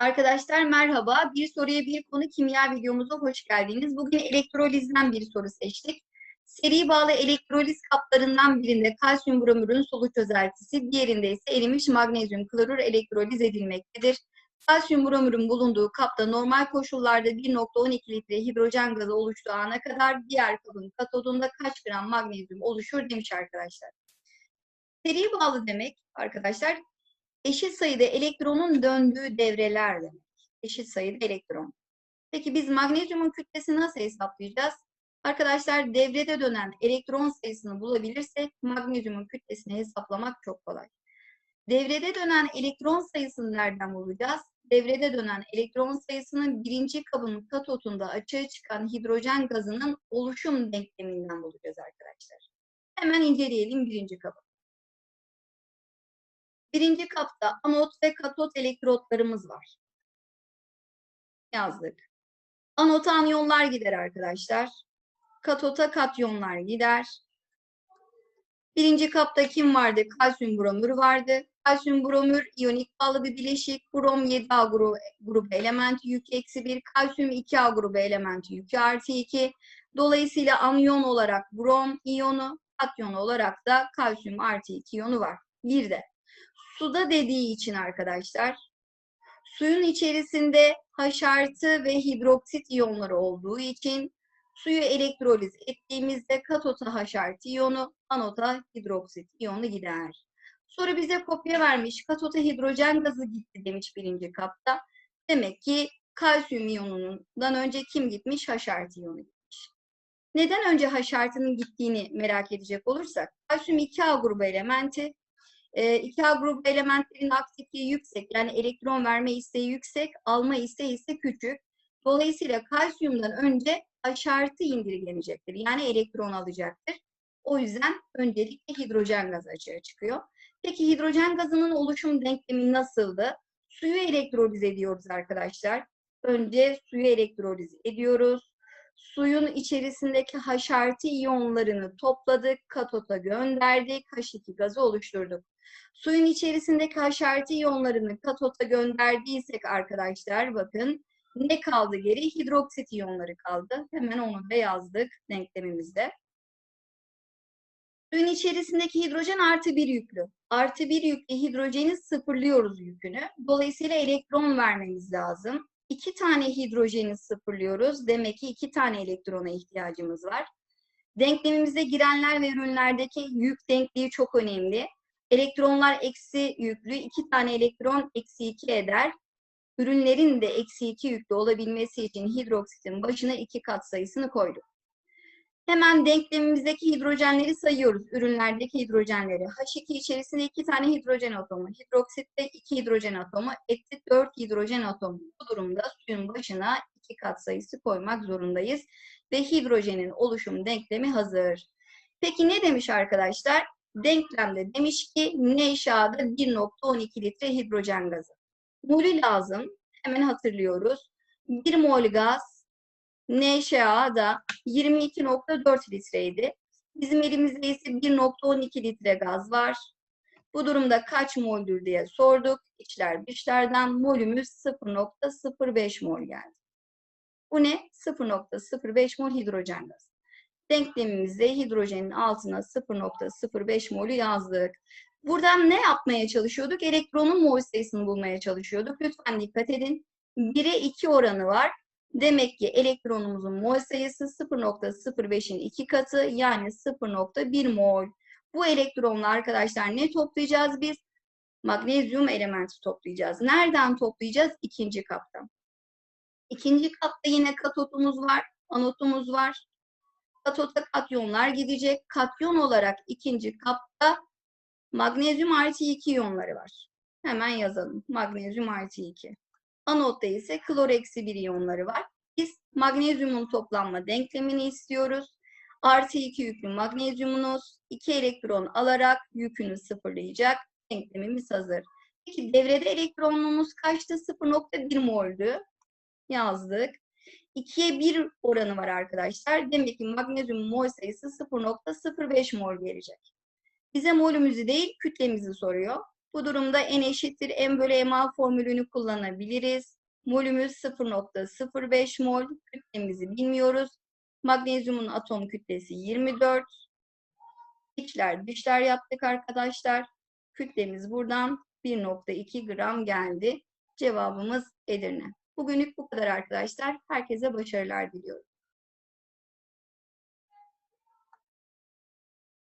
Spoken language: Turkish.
Arkadaşlar merhaba. Bir soruya bir konu kimya videomuza hoş geldiniz. Bugün elektrolizden bir soru seçtik. Seri bağlı elektroliz kaplarından birinde kalsiyum bromürün solu çözeltisi, diğerinde ise erimiş magnezyum klorür elektroliz edilmektedir. Kalsiyum bromürün bulunduğu kapta normal koşullarda 1.12 litre hidrojen gazı oluştuğu ana kadar diğer kabın katodunda kaç gram magnezyum oluşur demiş arkadaşlar. Seri bağlı demek arkadaşlar eşit sayıda elektronun döndüğü devreler demek. Eşit sayıda elektron. Peki biz magnezyumun kütlesini nasıl hesaplayacağız? Arkadaşlar devrede dönen elektron sayısını bulabilirsek magnezyumun kütlesini hesaplamak çok kolay. Devrede dönen elektron sayısını nereden bulacağız? Devrede dönen elektron sayısını birinci kabın katotunda açığa çıkan hidrojen gazının oluşum denkleminden bulacağız arkadaşlar. Hemen inceleyelim birinci kabı. Birinci kapta anot ve katot elektrotlarımız var. Yazdık. Anota anyonlar gider arkadaşlar. Katota katyonlar gider. Birinci kapta kim vardı? Kalsiyum bromür vardı. Kalsiyum bromür iyonik bağlı bir bileşik. Brom 7A grubu, grubu elementi yükü eksi 1. Kalsiyum 2A grubu elementi yükü artı 2. Dolayısıyla anyon olarak brom iyonu, katyon olarak da kalsiyum artı 2 iyonu var. Bir de suda dediği için arkadaşlar suyun içerisinde H artı ve hidroksit iyonları olduğu için suyu elektroliz ettiğimizde katota H artı iyonu, anota hidroksit iyonu gider. Soru bize kopya vermiş. Katota hidrojen gazı gitti demiş birinci kapta. Demek ki kalsiyum iyonundan önce kim gitmiş? H artı iyonu gitmiş. Neden önce H artının gittiğini merak edecek olursak, kalsiyum 2A grubu elementi, 2A grubu elementlerin aktifliği yüksek, yani elektron verme isteği yüksek, alma isteği ise küçük. Dolayısıyla kalsiyumdan önce H artı indirgenecektir. Yani elektron alacaktır. O yüzden öncelikle hidrojen gazı açığa çıkıyor. Peki hidrojen gazının oluşum denklemi nasıldı? Suyu elektroliz ediyoruz arkadaşlar. Önce suyu elektroliz ediyoruz. Suyun içerisindeki H artı iyonlarını topladık, katota gönderdik, H2 gazı oluşturduk. Suyun içerisindeki H artı iyonlarını katota gönderdiysek arkadaşlar bakın ne kaldı geri? Hidroksit iyonları kaldı. Hemen onu da yazdık denklemimizde. Suyun içerisindeki hidrojen artı bir yüklü. Artı bir yüklü hidrojeni sıfırlıyoruz yükünü. Dolayısıyla elektron vermemiz lazım. İki tane hidrojeni sıfırlıyoruz. Demek ki iki tane elektrona ihtiyacımız var. Denklemimize girenler ve ürünlerdeki yük denkliği çok önemli. Elektronlar eksi yüklü, iki tane elektron eksi iki eder. Ürünlerin de eksi iki yüklü olabilmesi için hidroksitin başına iki kat sayısını koyduk. Hemen denklemimizdeki hidrojenleri sayıyoruz. Ürünlerdeki hidrojenleri. H2 içerisinde iki tane hidrojen atomu. Hidroksitte iki hidrojen atomu. Etti dört hidrojen atomu. Bu durumda suyun başına iki kat sayısı koymak zorundayız. Ve hidrojenin oluşum denklemi hazır. Peki ne demiş arkadaşlar? Denklemde demiş ki NaOH'da 1.12 litre hidrojen gazı. Molü lazım. Hemen hatırlıyoruz. 1 mol gaz NaOH'da 22.4 litreydi. Bizim elimizde ise 1.12 litre gaz var. Bu durumda kaç moldür diye sorduk. İçler dışlardan molümüz 0.05 mol geldi. Bu ne? 0.05 mol hidrojen gazı. Denklemimizde hidrojenin altına 0.05 molü yazdık. Buradan ne yapmaya çalışıyorduk? Elektronun mol sayısını bulmaya çalışıyorduk. Lütfen dikkat edin. 1'e 2 oranı var. Demek ki elektronumuzun mol sayısı 0.05'in 2 katı yani 0.1 mol. Bu elektronla arkadaşlar ne toplayacağız biz? Magnezyum elementi toplayacağız. Nereden toplayacağız? İkinci kaptan. İkinci kapta yine katotumuz var, anotumuz var. Katota katyonlar gidecek. Katyon olarak ikinci kapta magnezyum artı 2 iyonları var. Hemen yazalım. Magnezyum artı 2. Anotta ise klor eksi 1 iyonları var. Biz magnezyumun toplanma denklemini istiyoruz. Artı 2 yüklü magnezyumunuz 2 elektron alarak yükünü sıfırlayacak. Denklemimiz hazır. Peki devrede elektronluğumuz kaçtı? 0.1 mol'dü. Yazdık. 2'ye 1 oranı var arkadaşlar. Demek ki magnezyum mol sayısı 0.05 mol gelecek. Bize molümüzü değil kütlemizi soruyor. Bu durumda N eşittir M bölü MA formülünü kullanabiliriz. Molümüz 0.05 mol. Kütlemizi bilmiyoruz. Magnezyumun atom kütlesi 24. İçler dışlar yaptık arkadaşlar. Kütlemiz buradan 1.2 gram geldi. Cevabımız Edirne. Bugünlük bu kadar arkadaşlar. Herkese başarılar diliyorum.